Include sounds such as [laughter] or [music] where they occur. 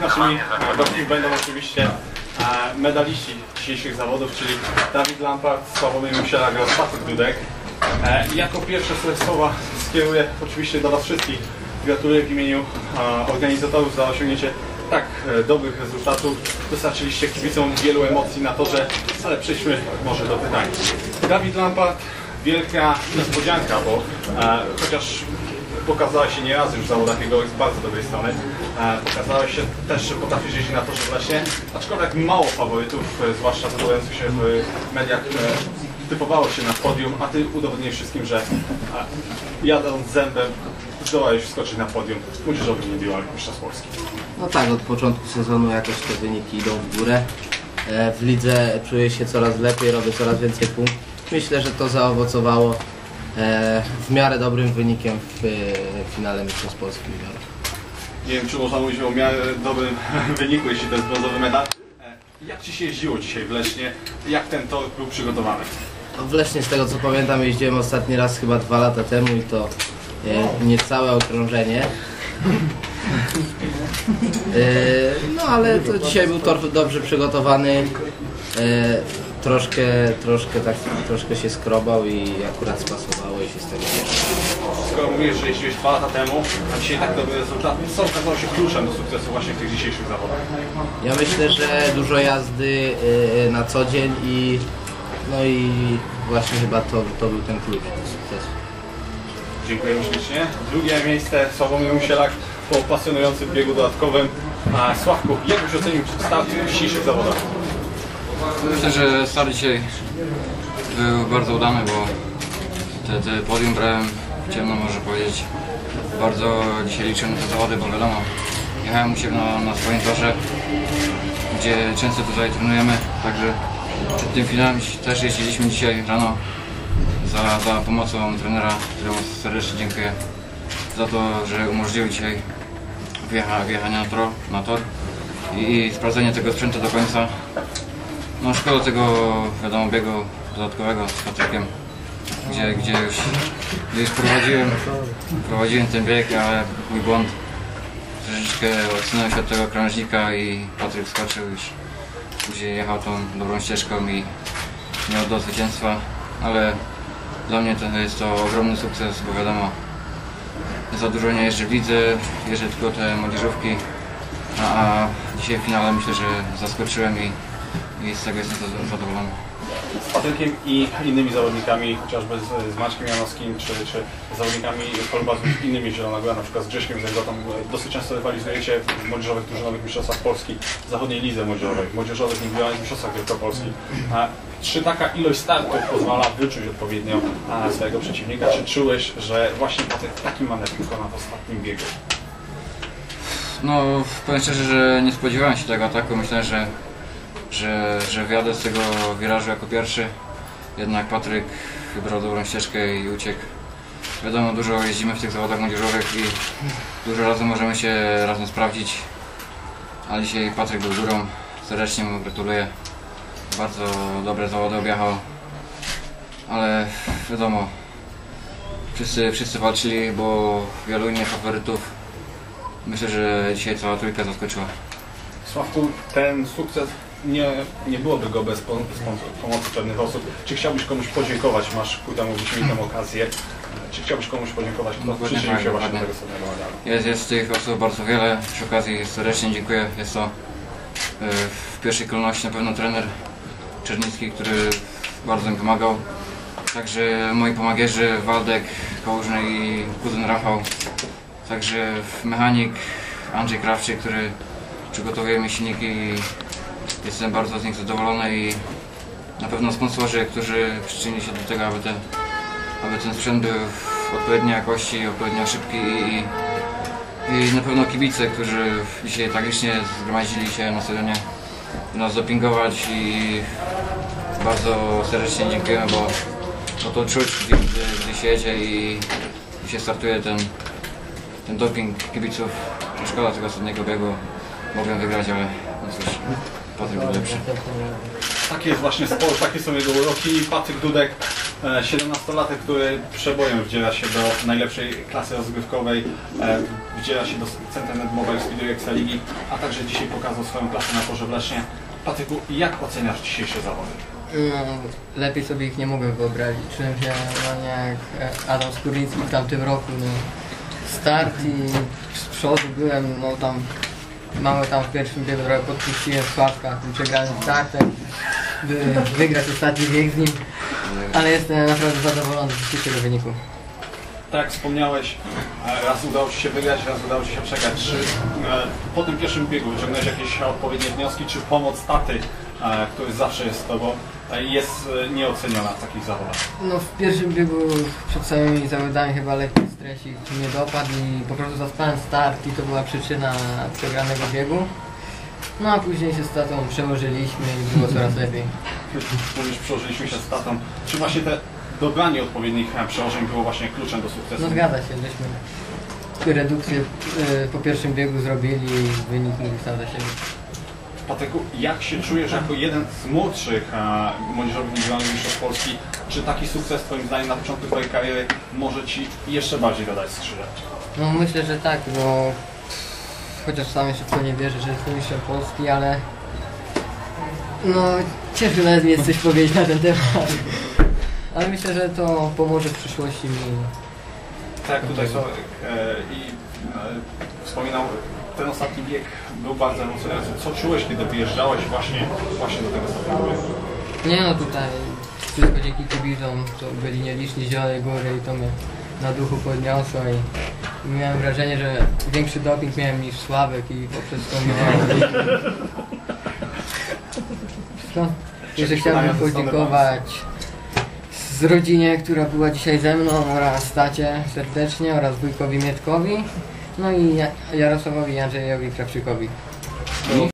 Naszymi gośćmi będą oczywiście e, medaliści dzisiejszych zawodów, czyli Dawid Lampard, Sławomir Musielak oraz Patryk Dudek. E, jako pierwsze swoje słowa skieruję oczywiście do Was wszystkich. Gratuluję w imieniu e, organizatorów za osiągnięcie tak dobrych rezultatów. Dostarczyliście kibicom wielu emocji na torze, ale przejdźmy może do pytań. Dawid Lampard, wielka niespodzianka, bo chociaż pokazałeś się nie raz już w zawodach jego z bardzo dobrej strony. E, pokazałeś się też, że potrafisz jeździć na torze w lesie, aczkolwiek mało faworytów, e, zwłaszcza zdobyających się w mediach, e, typowało się na podium, a ty udowodniłeś wszystkim, że jadąc zębem zdołałeś wskoczyć na podium młodzieżowym indywidualnym mistrzostw Polski. No tak, od początku sezonu jakoś te wyniki idą w górę. W lidze czuję się coraz lepiej, robię coraz więcej punktów. Myślę, że to zaowocowało w miarę dobrym wynikiem w e, finale Mistrzostw Polski juniorów. Nie wiem, czy można mówić o miarę dobrym [laughs] wyniku, jeśli to jest brązowy medal. E, Jak Ci się jeździło dzisiaj w Lesznie? Jak ten tor był przygotowany? No, W Lesznie z tego co pamiętam jeździłem ostatni raz chyba dwa lata temu i to e, niecałe okrążenie. [laughs] E, no ale to dzisiaj był tor dobrze przygotowany. Troszkę, troszkę tak, troszkę się skrobał i akurat spasowało i się z tego cieszę. Skoro mówisz, że jeździłeś dwa lata temu, a dzisiaj tak dobry rezultat, co okazało się kluczem do sukcesu właśnie w tych dzisiejszych zawodach? Ja myślę, że dużo jazdy e, na co dzień i no i właśnie chyba to, to był ten klucz do sukcesu. Dziękuję ślicznie. Drugie miejsce Sławomir Musielak po pasjonującym biegu dodatkowym. A Sławku, jak byś ocenił start w dzisiejszych zawodach? Myślę, że start dzisiaj był bardzo udany, bo te, te podium brałem ciemno, można powiedzieć. Bardzo dzisiaj liczyłem na te zawody, bo wiadomo, jechałem u na, na swoim torze, gdzie często tutaj trenujemy, także przed tym finałem też jeździliśmy dzisiaj rano za, za pomocą trenera, któremu serdecznie dziękuję za to, że umożliwił dzisiaj wjecha, wjechanie na tor, na tor i sprawdzenie tego sprzętu do końca. No szkoda tego, wiadomo, biegu dodatkowego z Patrykiem, gdzie, gdzie już, gdzie prowadziłem, prowadziłem ten bieg, ale mój błąd. Troszeczkę odsunąłem się od tego krążnika i Patryk skoczył już. Później jechał tą dobrą ścieżką i miał do zwycięstwa, ale dla mnie to jest to ogromny sukces, bo wiadomo, za dużo nie jeżdżę w lidze, jeżdżę tylko te młodzieżówki, a, a dzisiaj w finale myślę, że zaskoczyłem i i z tego jestem zado- zadowolony. Z Patrykiem i innymi zawodnikami, chociażby z, z Maćkiem Janowskim, czy, czy zawodnikami choluba z innymi Zielonogóra, na przykład z Grześkiem Zęgotą, dosyć często rywalizujecie w młodzieżowych, drużynowych mistrzostwach Polski, w zachodniej lidze młodzieżowej, w młodzieżowych indywidualnych mistrzostwach wielkopolskich. A Czy taka ilość startów pozwala wyczuć odpowiednio swojego przeciwnika? Czy czułeś, że właśnie Patryk taki manewr wykona w ostatnim biegu? No, powiem szczerze, że nie spodziewałem się tego ataku. Myślałem, że, że, że wjadę z tego wirażu jako pierwszy. Jednak Patryk wybrał dobrą ścieżkę i uciekł. Wiadomo, dużo jeździmy w tych zawodach młodzieżowych i dużo razy możemy się razem sprawdzić. Ale dzisiaj Patryk był górą. Serdecznie mu gratuluję. Bardzo dobre zawody objechał. Ale wiadomo, wszyscy, wszyscy walczyli, bo wielu innych faworytów Myślę, że dzisiaj cała trójka zaskoczyła. Sławku, ten sukces nie, nie byłoby go bez pom- pomocy pewnych osób. Czy chciałbyś komuś podziękować? Masz ku temu wyśmienitą okazję. Czy chciałbyś komuś podziękować, kto Dokładnie przyczynił tak, się właśnie do tego słynnego medalu? Jest, jest tych osób bardzo wiele. Przy okazji serdecznie dziękuję. Jest to e, w pierwszej kolejności na pewno trener Czernicki, który bardzo mi pomagał. Także moi pomagierzy Waldek, Kołużny i kuzyn Rafał. Także mechanik Andrzej Krawczyk, który przygotowuje mi silniki i jestem bardzo z nich zadowolony i na pewno sponsorzy, którzy przyczynili się do tego, aby, te, aby ten sprzęt był w odpowiedniej jakości, odpowiednio szybki i, i na pewno kibice, którzy dzisiaj licznie zgromadzili się na stadionie, nas dopingować i bardzo serdecznie dziękujemy, bo, to czuć, gdy, gdy się jedzie i, i się startuje ten, ten doping kibiców. Szkoda tego ostatniego biegu, mogłem wygrać, ale no cóż, Patryk był lepszy. Taki jest właśnie sport, takie są jego uroki. Patryk Dudek E, 17-latek, który przebojem wdziela się do najlepszej klasy rozgrywkowej, e, wdziela się do Centenet Mobile Speedway Ekstraligi, a także dzisiaj pokazał swoją klasę na porze w Lesznie. Patryku, jak oceniasz dzisiejsze zawody? No, lepiej sobie ich nie mogłem wyobrazić. Czułem się normalnie jak e, Adam Skórnicki w tamtym roku. No. Start i z przodu byłem, no tam mało tam w pierwszym biegu trochę podpuściłem w łapkach, przegrałem startem, by wygrać ostatni bieg z nim. Ale jestem naprawdę zadowolony z dzisiejszego wyniku. Tak jak wspomniałeś, e, raz udało Ci się wygrać, raz udało Ci się przegrać. Czy e, po tym pierwszym biegu wyciągnąłeś jakieś odpowiednie wnioski, czy pomoc taty, e, który zawsze jest z Tobą, jest nieoceniona w takich zawodach? No w pierwszym biegu przed samymi zawodami chyba lekki stresik mnie dopadł i po prostu zaspałem start i to była przyczyna przegranego biegu. No a później się z tatą przełożyliśmy i było coraz lepiej. Mówisz, przełożyliśmy się z tatą. Czy właśnie te dobranie odpowiednich e, przełożeń było właśnie kluczem do sukcesu? No zgadza się, żeśmy redukcję y, po pierwszym biegu zrobili i wynik mówi sam za siebie. Patryku, jak się czujesz jako jeden z młodszych e, młodzieżowych indywidualnych mistrzów Polski? Czy taki sukces Twoim zdaniem na początku Twojej kariery może Ci jeszcze bardziej dodać skrzydeł? No myślę, że tak, bo chociaż sam jeszcze w to nie wierzę, że jestem mistrzem Polski, ale no ciężko nawet mi jest coś powiedzieć na ten temat. Ale myślę, że to pomoże w przyszłości mi. Tak, tutaj e, i e, wspominał, ten ostatni bieg był bardzo emocjonujący. Co czułeś, kiedy wyjeżdżałeś właśnie, właśnie do tego ostatniego biegu? Nie no tutaj wszystko dzięki kibicom, to byli nieliczni z Zielonej Góry i to mnie na duchu podniosło i miałem wrażenie, że większy doping miałem niż Sławek i poprzez to miałem Wszystko. [laughs] Jeszcze chciałbym podziękować z rodzinie, która była dzisiaj ze mną oraz tacie serdecznie oraz wujkowi Mietkowi no i Ja- Jarosławowi Andrzejowi Krawczykowi.